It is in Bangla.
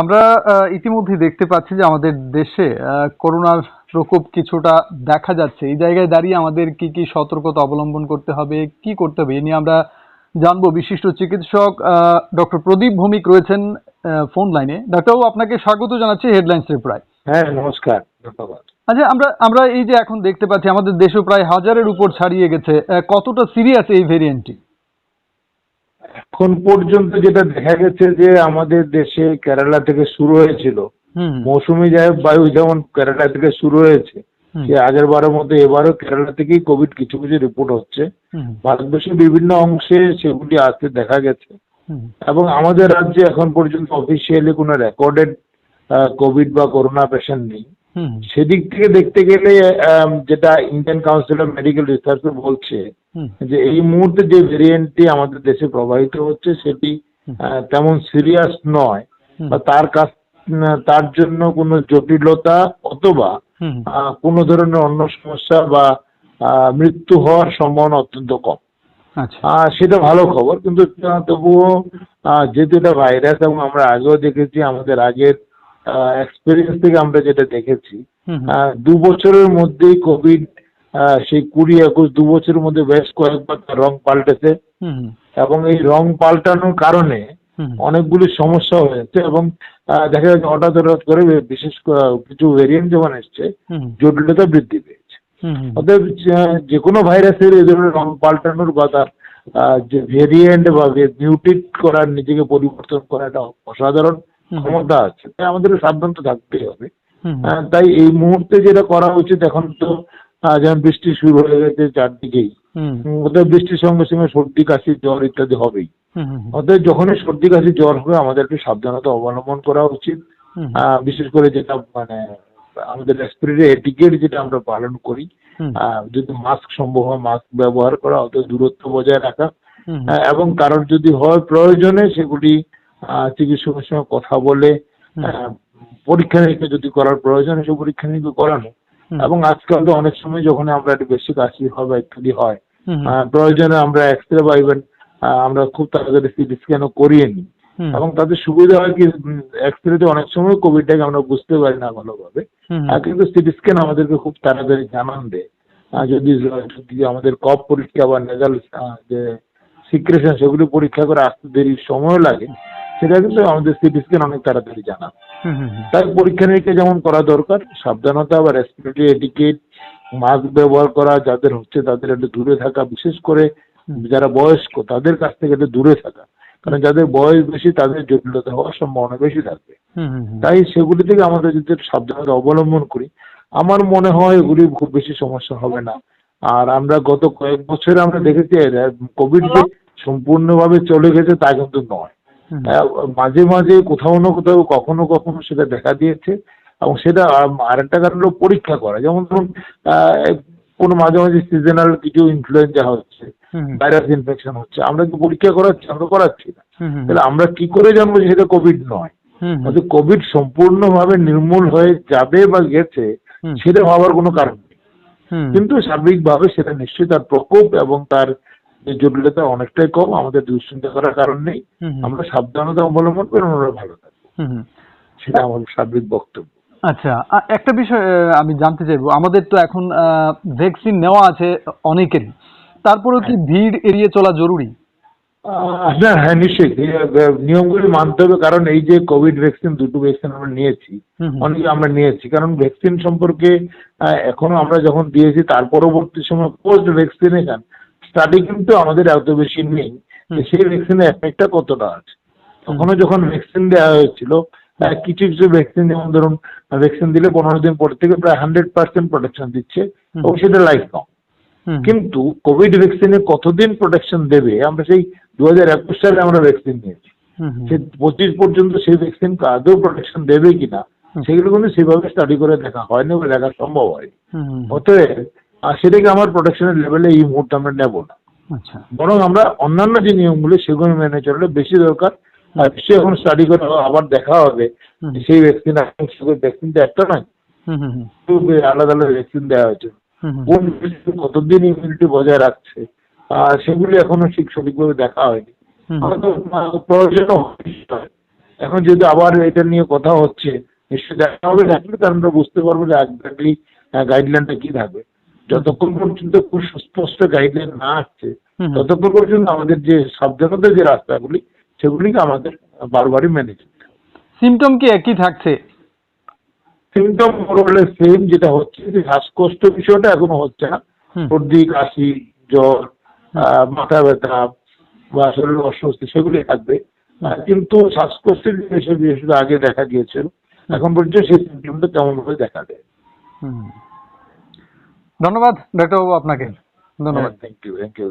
আমরা ইতিমধ্যে দেখতে পাচ্ছি যে আমাদের দেশে করোনার প্রকোপ কিছুটা দেখা যাচ্ছে। এই জায়গায় দাঁড়িয়ে আমাদের কি কি সতর্কতা অবলম্বন করতে হবে কি করতে হবে এ নিয়ে আমরা জানব। বিশিষ্ট চিকিৎসক ডক্টর প্রদীপ ভৌমিক রয়েছেন ফোন লাইনে। ডাক্তারবাবু আপনাকে স্বাগত জানাচ্ছি হেডলাইন্স প্রায়। হ্যাঁ নমস্কার ধন্যবাদ। আচ্ছা আমরা আমরা এই যে এখন দেখতে পাচ্ছি আমাদের দেশে প্রায় হাজারের উপর ছাড়িয়ে গেছে। কতটা সিরিয়াস এই ভেরিয়েন্টটি? এখন পর্যন্ত যেটা দেখা গেছে যে আমাদের দেশে কেরালা থেকে শুরু হয়েছিল মৌসুমি বায়ু যেমন কেরালা থেকে শুরু হয়েছে সে আগের বারের মতো এবারও কেরালা থেকেই কোভিড কিছু কিছু রিপোর্ট হচ্ছে। ভারতবর্ষের বিভিন্ন অংশে সেগুলি আসতে দেখা গেছে। এবং আমাদের রাজ্যে এখন পর্যন্ত অফিসিয়ালি কোনো রেকর্ডেড কোভিড বা করোনা পেশেন্ট নেই। সেদিক থেকে দেখতে গেলে যেটা Indian council of medical research বলছে যে এই মুহূর্তে যে ভেরিয়েন্টটি আমাদের দেশে প্রবাহিত হচ্ছে সেটি তেমন সিরিয়াস নয় বা তার কাছ তার জন্য কোনো জটিলতা অথবা কোনো ধরনের অন্য সমস্যা বা মৃত্যু হওয়ার সম্ভাবনা অত্যন্ত কম। আচ্ছা। সেটা ভালো খবর কিন্তু তবুও যেহেতু এটা ভাইরাস এবং আমরা আগেও দেখেছি আমাদের আগের এক্সপিরিয়েন্স থেকে আমরা যেটা দেখেছি দু বছরের মধ্যেই কোভিড সেই কুড়ি একুশ দু বছরের মধ্যে বেশ কয়েকবার রং পাল্টেছে। এবং এই রং পাল্টানোর কারণে অনেকগুলি সমস্যা হয়েছে এবং দেখা যাচ্ছে হঠাৎ হঠাৎ করে বিশেষ কিছু ভেরিয়েন্ট যখন এসছে জটিলতা বৃদ্ধি পেয়েছে। অতএব যে- কোনো ভাইরাসের এই ধরনের রং পাল্টানোর বা তার যে ভেরিয়েন্ট বা মিউটেট করার নিজেকে পরিবর্তন করা একটা অসাধারণ। ক্ষমতা আছে। তাই আমাদের সাবধান তো থাকতেই হবে। তাই এই মুহূর্তে যেটা করা উচিত এখন তো যেমন বৃষ্টি শুরু হয়ে গেছে চারদিকেই। অতএব বৃষ্টির সঙ্গে সঙ্গে সর্দি কাশি জ্বর ইত্যাদি হবেই। অতএব যখনই সর্দি কাশি জ্বর হবে আমাদেরকে সাবধানতা অবলম্বন করা উচিত। বিশেষ করে যেটা মানে আমাদের রেসপিরেটরি এটিকেট যেটা আমরা পালন করি যদি মাস্ক সম্ভব হয় মাস্ক ব্যবহার করা অত দূরত্ব বজায় রাখা। এবং কারোর যদি হয় প্রয়োজনে সেগুলি চিকিৎসকের সঙ্গে কথা বলে। পরীক্ষা নিরীক্ষা যদি করার প্রয়োজন হয় সে পরীক্ষা নিরীক্ষা করানো। এবং আজকাল তো অনেক সময় যখন আমরা একটু বেশি কাশি হয় বা ইত্যাদি হয় প্রয়োজনে আমরা এক্স রে বা ইভেন আমরা খুব তাড়াতাড়ি সিটি স্ক্যানও করিয়ে নিই। এবং তাতে সুবিধা হয় কি এক্স রেতে অনেক সময় কোভিডটাকে আমরা বুঝতে পারি না ভালোভাবে। কিন্তু সিটি স্ক্যান আমাদেরকে খুব তাড়াতাড়ি জানান দেয়। যদি যদি আমাদের কপ পরীক্ষা বা নেজাল যে সিক্রেশন সেগুলি পরীক্ষা করে আসতে দেরি সময় লাগে সেটা কিন্তু আমাদের সিটি স্ক্যান অনেক তাড়াতাড়ি জানা। তাই পরীক্ষা নিরীক্ষা যেমন করা দরকার সাবধানতা বা রেসপিরেটরি এটিকেট মাস্ক ব্যবহার করা যাদের হচ্ছে তাদের একটু দূরে থাকা বিশেষ করে যারা বয়স্ক তাদের কাছ থেকে একটু দূরে থাকা। কারণ যাদের বয়স বেশি তাদের জটিলতা হওয়ার সম্ভাবনা বেশি থাকবে। হুম, হুম, হুম, তাই সেগুলি থেকে আমরা যদি সাবধানতা অবলম্বন করি আমার মনে হয় এগুলি খুব বেশি সমস্যা হবে না। আর আমরা গত কয়েক বছরে আমরা দেখেছি কোভিড যে সম্পূর্ণভাবে চলে গেছে তা কিন্তু নয়। মাঝে মাঝে কোথাও না কোথাও কখনো কখনো সেটা দেখা দিয়েছে এবং সেটা আম- আরেকটা কারণ হলো পরীক্ষা করা। যেমন ধরুন কোনো মাঝে মাঝে সিজনাল কিছু ইনফ্লুয়েঞ্জা হচ্ছে ভাইরাস ইনফেকশন হচ্ছে আমরা কি পরীক্ষা করাচ্ছি? আমরা করাচ্ছি না। তাহলে আমরা কি করে জানব যে সেটা কোভিড নয়? অর্থাৎ কোভিড সম্পূর্ণভাবে নির্মূল হয়ে যাবে বা গেছে সেটা ভাবার কোনো কারণ নেই। কিন্তু সার্বিকভাবে সেটা নিশ্চয়ই তার প্রকোপ এবং তার যে জটিলতা অনেকটাই কম আমাদের দুশ্চিন্তা করার কারণ নেই। আমরা সাবধানতা অবলম্বন করে আমরা ভালো থাকব। সেটা আমার সার্বিক বক্তব্য। আচ্ছা একটা বিষয় আমি জানতে চাইব। আমাদের তো এখন ভ্যাকসিন নেওয়া আছে অনেকেরই। তারপরেও কি ভিড় এড়িয়ে চলা জরুরি? না হ্যাঁ নিশ্চয়ই। এই, নিয়মগুলি মানতে হবে। কারণ এই যে কোভিড ভ্যাকসিন দুটো ভ্যাকসিন আমরা নিয়েছি অনেকে আমরা নিয়েছি। কারণ ভ্যাকসিন সম্পর্কে এখনও আমরা যখন দিয়েছি তার পরবর্তী সময় পোস্ট ভ্যাকসিনেশন স্টাডি কিন্তু আমাদের এত বেশি নেই সেই ভ্যাকসিনের এফেক্টটা কতটা আছে। তখনও যখন ভ্যাকসিন দেওয়া হয়েছিল কিছু কিছু ভ্যাকসিন যেমন ধরুন ভ্যাকসিন দিলে পনেরো দিন পর থেকে প্রায় হান্ড্রেড পার্সেন্ট প্রোটেকশন দিচ্ছে। এবং সেটা লাইফ লং কিন্তু কোভিড ভ্যাকসিনে কতদিন প্রোটেকশন দেবে আমরা সেই দু হাজার একুশ সালে আমরা ভ্যাকসিন নিয়েছি। সে পঁচিশ পর্যন্ত সেই ভ্যাকসিন আদৌ প্রোটেকশন দেবে কিনা সেগুলো কিন্তু সেভাবে স্টাডি করে দেখা হয়নি বা দেখা সম্ভব হয়নি। অতএব আহ, সেটাকে আমার প্রোটেকশনের লেভেলে এই মুহূর্তে আমরা নেব না। আচ্ছা। বরং আমরা অন্যান্য যে নিয়মগুলো সেগুলো মেনে চললে বেশি দরকার। আর নিশ্চয়ই এখন স্টাডি করে আবার দেখা হবে সেই ভ্যাকসিন ভ্যাকসিন তো একটা নয় আলাদা আলাদা ভ্যাকসিন দেওয়া হয়েছে। কোন কতদিন ইমিউনিটি বজায় রাখছে আর সেগুলি এখনও ঠিক সঠিকভাবে দেখা হয়নি। প্রয়োজনও এখন যদি আবার এটা নিয়ে কথা হচ্ছে নিশ্চয়ই দেখা হবে দেখলে আমরা বুঝতে পারব যে একজাক্টলি গাইডলাইনটা কি থাকবে। যতক্ষণ পর্যন্ত খুব সুস্পষ্ট গাইডলাইন না আসছে। ততক্ষণ পর্যন্ত আমাদের যে সাবধানতার যে রাস্তাগুলি সেগুলিকে আমাদের বারবারই হবে। সিমটম কি একই থাকছে? সিমটম মোরলে সেম যেটা হচ্ছে যে শ্বাসকষ্ট বিষয়টা এখনও হচ্ছে না। সর্দি কাশি জ্বর মাথা ব্যথা বা শরীর অস্বস্তি সেগুলি থাকবে। কিন্তু শ্বাসকষ্টের যে বিষয় আগে দেখা গিয়েছিল এখন পর্যন্ত সেই সিমটমটা তেমন ভাবে দেখা দেয়। হুম। ধন্যবাদ ডাক্তারবাবু আপনাকে ধন্যবাদ থ্যাংক ইউ থ্যাংক ইউ